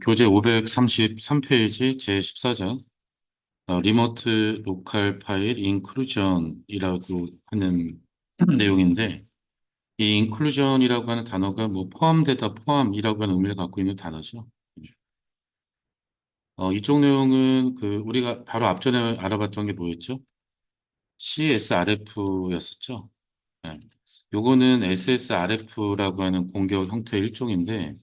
교재 533페이지 제14장 리모트 로컬 파일 인클루전이라고 하는 내용인데 이 인클루전이라고 하는 단어가 뭐 포함되다 포함이라고 하는 의미를 갖고 있는 단어죠. 어, 이쪽 내용은 그 우리가 바로 앞전에 알아봤던 게 뭐였죠? CSRF였었죠. 네. 요거는 SSRF라고 하는 공격 형태의 일종인데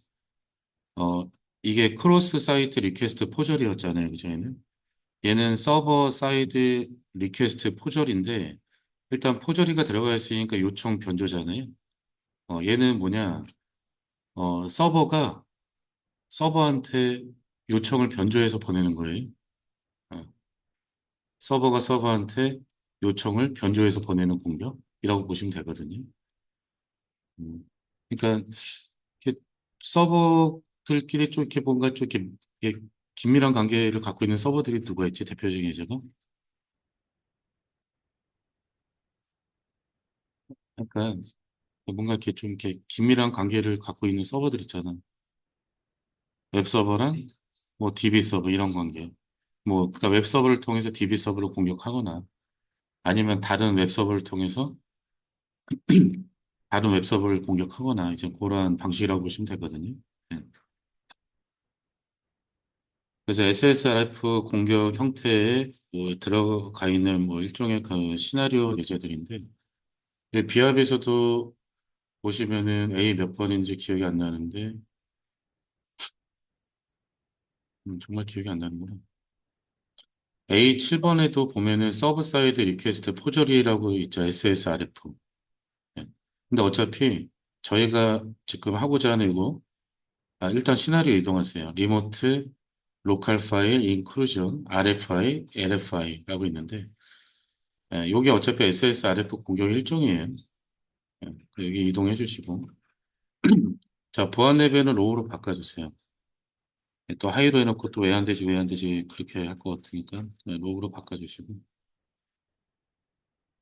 어, 이게 크로스 사이트 리퀘스트 포절이었잖아요. 그죠? 얘는? 얘는 서버 사이드 리퀘스트 포절인데 일단 포절이가 들어가 있으니까 요청 변조잖아요. 어, 얘는 뭐냐? 어, 서버가 서버한테 요청을 변조해서 보내는 거예요. 어, 서버가 서버한테 요청을 변조해서 보내는 공격이라고 보시면 되거든요. 음, 그러니까 이렇게 서버들끼리 좀 이렇게 뭔가 좀 이렇게, 긴밀한 관계를 갖고 있는 서버들이 누가 있지? 대표적인 예제가? 약간 뭔가 이렇게 좀 이렇게 긴밀한 관계를 갖고 있는 서버들 있잖아. 웹 서버랑 뭐 DB 서버 이런 관계. 뭐 그러니까 웹 서버를 통해서 DB 서버를 공격하거나 아니면 다른 웹 서버를 통해서 다른 웹 서버를 공격하거나 이제 그런 방식이라고 보시면 되거든요. 네. 그래서 SSRF 공격 형태에 뭐 들어가 있는 뭐 일종의 그 시나리오 예제들인데 비합에서도 보시면은 A 몇 번인지 기억이 안 나는데 음, 정말 기억이 안 나는구나. A 7번에도 보면은 서브 사이드 리퀘스트 포저리라고 있죠. SSRF. 네. 근데 어차피 저희가 지금 하고자 하는 이거 아, 일단 시나리오 이동하세요. 리모트 로컬 파일 인클루전 RFI, LFI라고 있는데 예, 이게 어차피 SSRF 공격 일종이에요. 예, 여기 이동해 주시고 자 보안 레벨은 로우로 바꿔주세요. 예, 또 하이로 해놓고 또 왜 안 되지 왜 안 되지 그렇게 할 것 같으니까 네, 로우로 바꿔주시고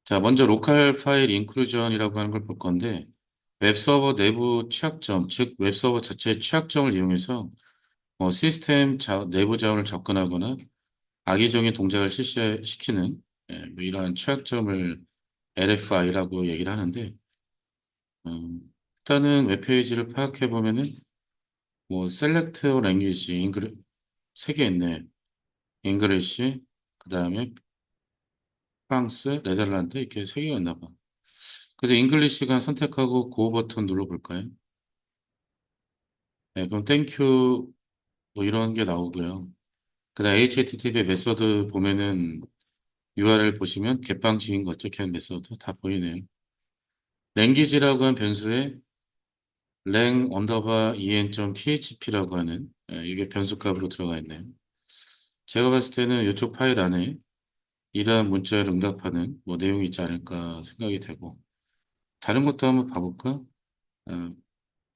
자 먼저 로컬 파일 인클루전이라고 하는 걸 볼 건데 웹서버 내부 취약점 즉 웹서버 자체의 취약점을 이용해서 뭐 시스템 자, 내부 자원을 접근하거나 악의적인 동작을 실시키는 예, 뭐 이러한 취약점을 LFI라고 얘기를 하는데 음, 일단은 웹페이지를 파악해 보면은 뭐 셀렉트 랭귀지 잉글 세개 있네. 잉글리시 그다음에 프랑스, 네덜란드 이렇게 세 개가 있나 봐. 그래서 잉글리시가 선택하고 고 버튼 눌러 볼까요? 네, 그럼 땡큐 뭐 이런 게 나오고요. 그다음 HTTP 메서드 보면은 URL 보시면 갯방식인 거 어떻게 메서드 다 보이네요. 랭귀지라고 한 변수에 랭 언더바 en.php라고 하는 예, 이게 변수값으로 들어가 있네요. 제가 봤을 때는 이쪽 파일 안에 이러한 문자를 응답하는 뭐 내용이 있지 않을까 생각이 되고 다른 것도 한번 봐볼까? 어,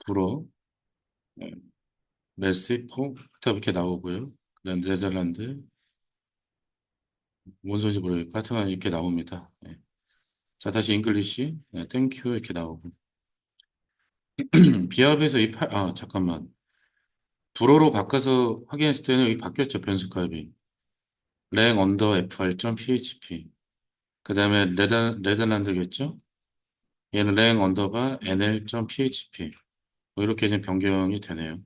불어, 어, 멜시, 포, 이렇게 나오고요. 그다음 네덜란드, 뭔 소리인지 모르겠고 하여튼 이렇게 나옵니다. 예. 자 다시 잉글리시, 네, 땡큐 이렇게 나오고. 비합에서 이 파, 아 잠깐만. 불어로 바꿔서 확인했을 때는 여기 바뀌었죠 변수값이. 랭 언더 fr.php 그 다음에 레더란드겠죠? 얘는 랭 언더바 nl.php 뭐 이렇게 좀 변경이 되네요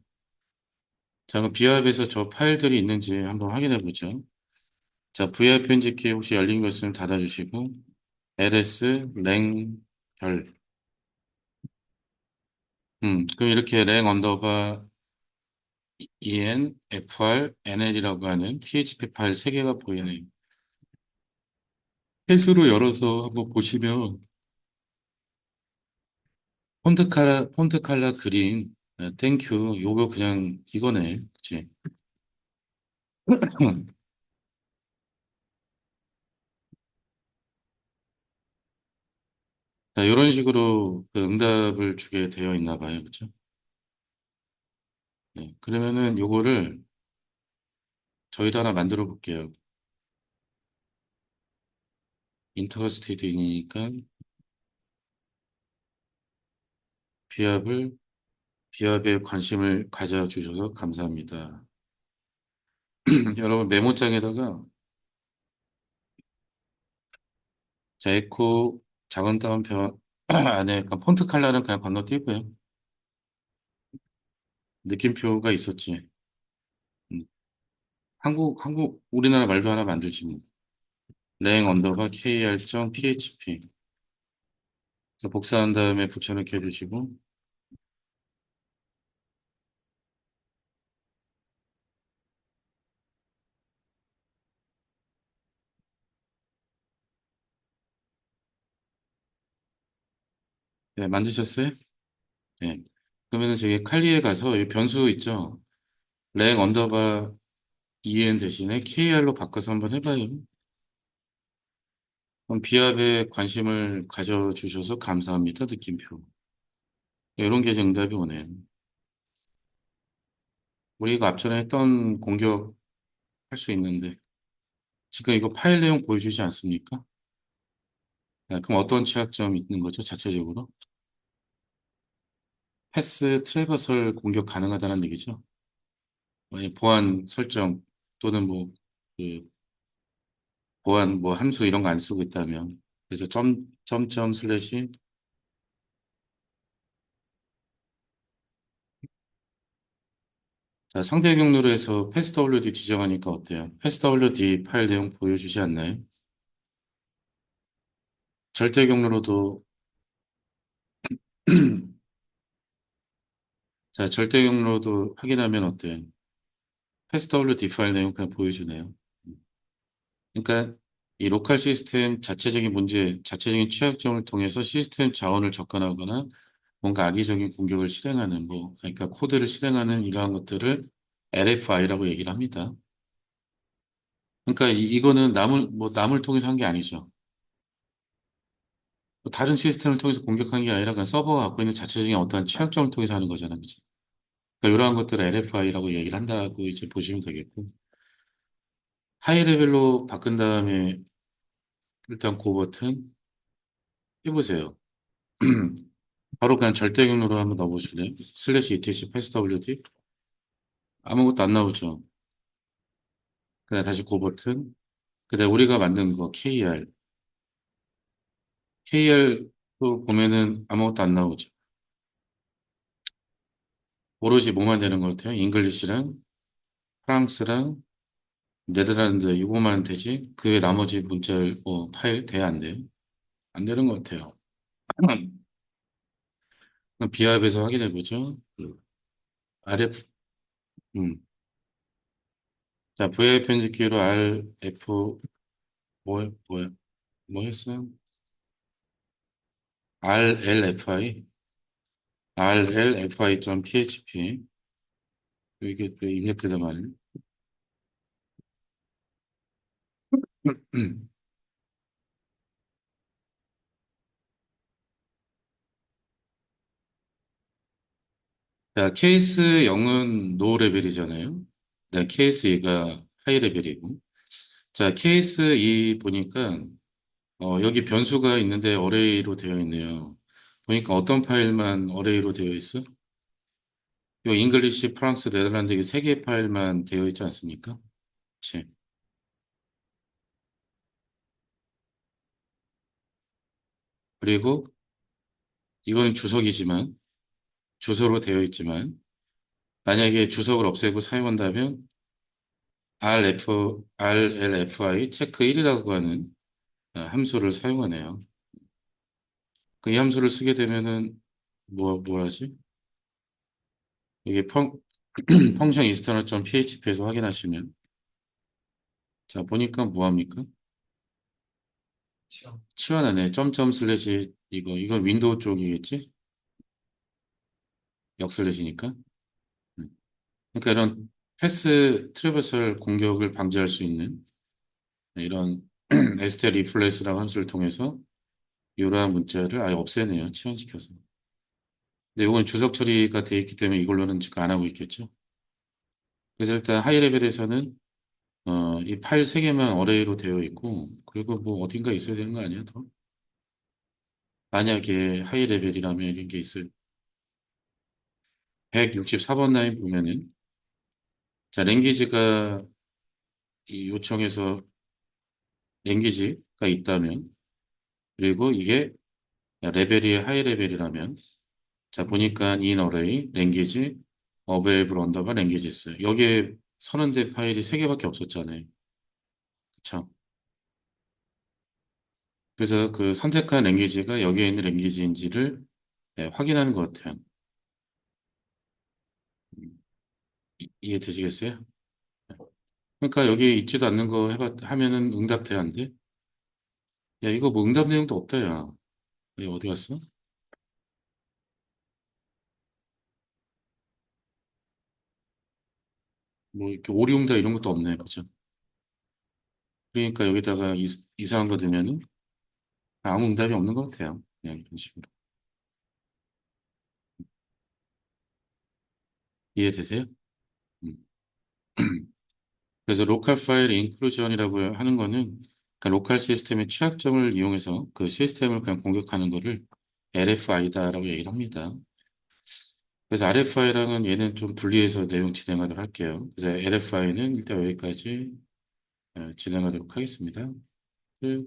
자 그럼 비합에서 저 파일들이 있는지 한번 확인해 보죠 자 vi 편집기 혹시 열린 것을 닫아주시고 ls 랭별 음, 그럼 이렇게 랭 언더바 en, fr, nl이라고 하는 php 파일 3개가 보이네요. 펜스로 열어서 한번 보시면 폰트 칼라, 폰트 칼라 그린, 땡큐, 요거 그냥 이거네. 그치? 자, 이런 식으로 그 응답을 주게 되어 있나 봐요. 그쵸? 네, 그러면은 요거를 저희도 하나 만들어 볼게요. 인터스티드이니까 비합을 비합에 관심을 가져주셔서 감사합니다. 여러분 메모장에다가 자, 에코 작은 따옴표 안에 폰트 컬러는 그냥 건너뛰고요. 느낌표가 있었지. 음. 한국, 한국, 우리나라 말도 하나 만들지 뭐. 랭 언더바 kr.php. 복사한 다음에 붙여넣기 해주시고, 네, 만드셨어요? 네. 그러면은 저기 칼리에 가서 이 변수 있죠? 랭 언더바 en 대신에 kr로 바꿔서 한번 해봐요. 그럼 비합에 관심을 가져주셔서 감사합니다. 느낌표. 네, 이런 게 정답이 오네요. 우리가 앞전에 했던 공격 할 수 있는데, 지금 이거 파일 내용 보여주지 않습니까? 네, 그럼 어떤 취약점이 있는 거죠? 자체적으로? 패스 트래버설 공격 가능하다는 얘기죠. 만약 보안 설정 또는 뭐, 그, 보안 뭐 함수 이런 거 안 쓰고 있다면. 그래서 점, 점, 점, 슬래시. 자, 상대 경로로 해서 패스WD 지정하니까 어때요? 패스WD 파일 내용 보여주지 않나요? 절대 경로로도 자, 절대 경로도 확인하면 어때요? 패스WD 파일 내용 그냥 보여주네요. 그러니까 이 로컬 시스템 자체적인 문제, 자체적인 취약점을 통해서 시스템 자원을 접근하거나 뭔가 악의적인 공격을 실행하는 뭐 그러니까 코드를 실행하는 이러한 것들을 LFI라고 얘기를 합니다. 그러니까 이, 이거는 남을 뭐 남을 통해서 한 게 아니죠. 뭐 다른 시스템을 통해서 공격한 게 아니라 서버가 갖고 있는 자체적인 어떠한 취약점을 통해서 하는 거잖아요. 그죠? 그러니까 이러한 것들을 LFI라고 얘기를 한다고 이제 보시면 되겠고 하이 레벨로 바꾼 다음에 일단 그 버튼 해보세요. 바로 그냥 절대 경로로 한번 넣어보실래요? 슬래시 etc 패스WD 아무것도 안 나오죠. 그다음 다시 그 버튼 그다음 우리가 만든 거 KR KR도 보면은 아무것도 안 나오죠. 오로지 뭐만 되는 것 같아요? 잉글리시랑 프랑스랑 네덜란드 이거만 되지? 그 외 나머지 문자를 뭐 파일 돼안 돼요? 안 되는 것 같아요. 비합에서 확인해 보죠. RF 음. 자, VI 편집 기로 RF 뭐 뭐야? 뭐 했어요? RLFI rlfi.php 이게 또 인젝트다 말이야. 자, 케이스 0은 노 레벨이잖아요. 네, 케이스 2가 하이 레벨이고. 자, 케이스 2 보니까 어, 여기 변수가 있는데 어레이로 되어 있네요. 보니까 어떤 파일만 어레이로 되어 있어? 이 잉글리시, 프랑스, 네덜란드 이 세 개의 파일만 되어 있지 않습니까? 그치? 그리고 이거는 주석이지만 주소로 되어 있지만 만약에 주석을 없애고 사용한다면 rf, rlfi 체크 1이라고 하는 어, 함수를 사용하네요. 그이 함수를 쓰게 되면은 뭐 뭐라지? 이게 펑 펑션 external.php에서 확인하시면 자 보니까 뭐 합니까? 치환하네. 점점 슬래시 이거 이건 윈도우 쪽이겠지? 역슬래시니까. 음. 그러니까 이런 패스 트래버설 공격을 방지할 수 있는 이런 STL 리플레이스라는 함수를 통해서 이러한 문자를 아예 없애네요. 치환시켜서. 근데 이건 주석 처리가 되어 있기 때문에 이걸로는 지금 안 하고 있겠죠. 그래서 일단 하이 레벨에서는 어, 이 파일 세 개만 어레이로 되어 있고 그리고 뭐 어딘가 있어야 되는 거 아니야 더? 만약에 하이 레벨이라면 이런 게 있어요. 164번 라인 보면은 자, 랭귀지가 이 요청해서 랭귀지가 있다면 그리고 이게 레벨이 하이 레벨이라면 자 보니까 in array 랭귀지 available 언더바 랭귀지스 여기에 선언된 파일이 세 개밖에 없었잖아요. 그쵸? 그래서 그 선택한 랭귀지가 여기에 있는 랭귀지인지를 네, 확인하는 것 같아요. 이- 이해되시겠어요? 그러니까 여기 있지도 않는 거 해봤, 하면은 응답 돼? 야, 이거 뭐 응답 내용도 없다, 야. 이거 어디 갔어? 뭐 이렇게 오리응답 이런 것도 없네, 그죠? 그러니까 여기다가 이, 이상한 거 넣으면은 아무 응답이 없는 것 같아요. 그냥 이런 식으로. 이해되세요? 음. 그래서 로컬 파일 인클루전이라고 하는 거는 그러니까 로컬 시스템의 취약점을 이용해서 그 시스템을 그냥 공격하는 거를 LFI다라고 얘기를 합니다. 그래서 RFI랑은 얘는 좀 분리해서 내용 진행하도록 할게요. 그래서 LFI는 일단 여기까지 어, 진행하도록 하겠습니다. 끝.